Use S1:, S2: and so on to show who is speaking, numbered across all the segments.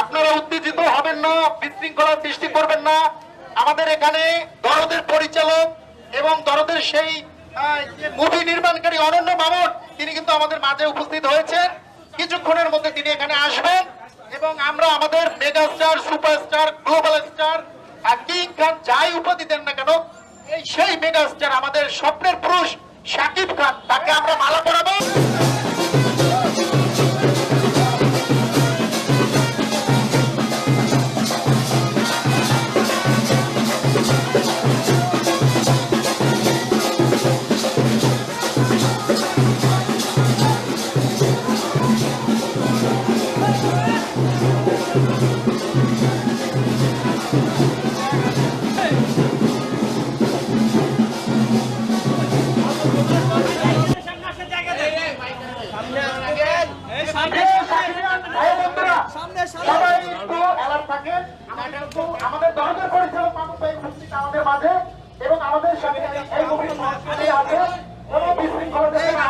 S1: আপনারা উত্তেজিত হবেন না, বিশৃঙ্খলার সৃষ্টি করবেন না। আমাদের এখানে দরদের পরিচালক এবং দরদের সেই মুভি নির্মাণকারী অনন্য মামুন, তিনি কিন্তু আমাদের মাঝে উপস্থিত হয়েছেন। কিছুক্ষণের মধ্যে তিনি এখানে আসবেন এবং আমরা আমাদের mega star superstar, global star, আর কিং খান যাই উপাধি দেন না কেন, এই সেই মেগা স্টার আমাদের স্বপ্নের পুরুষ শাকিব খান আমাদের একটু- পরিচালক মামুন ভাই উপস্থিত আমাদের মাঝে এবং আমাদের সাথে এই মুভির আছে কোনো বিশৃঙ্খলা যাতে না।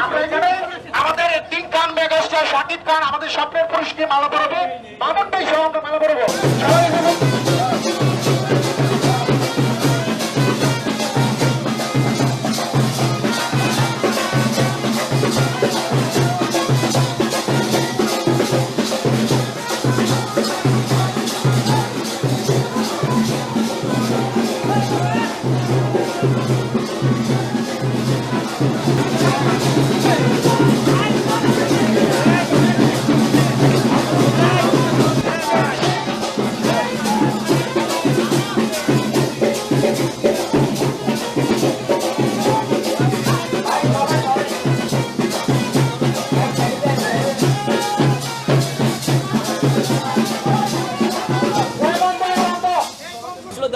S1: আমরা এখানে আমাদের কিং খান মেগাস্টার শাকিব খান আমাদের স্বপ্নের পুরুষকে মালা পড়াবে মামুন ভাই সহ আমরা মালা পড়াবো সবাই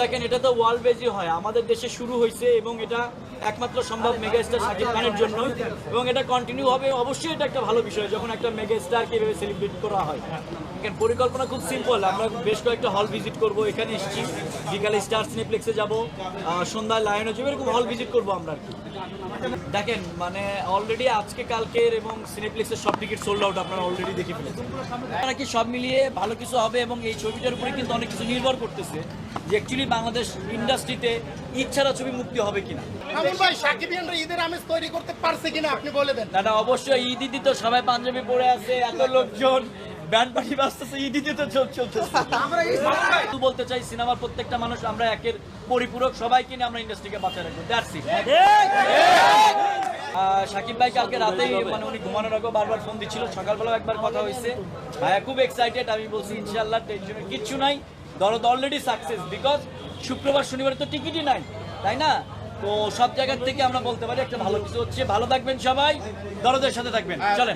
S2: দেখেন এটা তো ওয়ার্ল্ড বেজি হয়। আমাদের দেশে শুরু হয়েছে এবং এটা একমাত্র সম্ভব মেগা স্টার শাকিব খানের জন্য এবং এটা কন্টিনিউ হবে। অবশ্যই এটা একটা ভালো বিষয় যখন একটা মেগা স্টারকে এভাবে সেলিব্রেট করা হয়। দেখেন, পরিকল্পনা খুব সিম্পল আমরা বেশ কয়েকটা হল ভিজিট করব এখানে এসেছি। বিকালে স্টার সিনেপ্লেক্সে যাব। সন্ধ্যায় লায়নে যাব এরকম হল ভিজিট করব আমরা দেখেন মানে অলরেডি আজকে কালকের এবং সিনেপ্লেক্সের সব টিকিট সোল্ড আউট আপনারা অলরেডি দেখে ফেলেছেন। আপনারা কি সব মিলিয়ে ভালো কিছু হবে এবং এই ছবিটার উপরে কিন্তু অনেক কিছু নির্ভর করতেছে যে অ্যাকচুয়ালি বাংলাদেশ ইন্ডাস্ট্রিতে ইচ্ছারা ছবি মুক্তি হবে কিনা?
S3: মামুন ভাই সাকিবিয়ানরা ঈদের আমেজ তৈরি করতে পারছে কিনা আপনি বলে দেন।
S2: না না অবশ্যই ঈদ ঈদি তো সবাই পাঞ্জাবি পরে আছে এত লোকজন ব্যান্ড পার্টি বাজতেছে ঈদ ঈদি তো চল বলতে চাই সিনেমার প্রত্যেকটা মানুষ আমরা একের পরিপূরক সবাইকে নিয়ে আমরা ইন্ডাস্ট্রিকে বাঁচায় রাখব। দ্যাটস ইট সাকিব ভাই কালকে রাতেই মানে উনি ঘুমানোর আগে বারবার ফোন দিচ্ছিল সকালবেলাও একবার কথা হয়েছে। ভাইয়া খুব এক্সাইটেড আমি বলছি ইনশাল্লাহ টেনশনের কিচ্ছু নাই। দরদ অলরেডি সাকসেস বিকজ শুক্রবার শনিবার তো টিকিটই নাই তাই না? তো সব জায়গার থেকে আমরা বলতে পারি একটা ভালো কিছু হচ্ছে। ভালো থাকবেন সবাই দরদের সাথে থাকবেন। চলেন।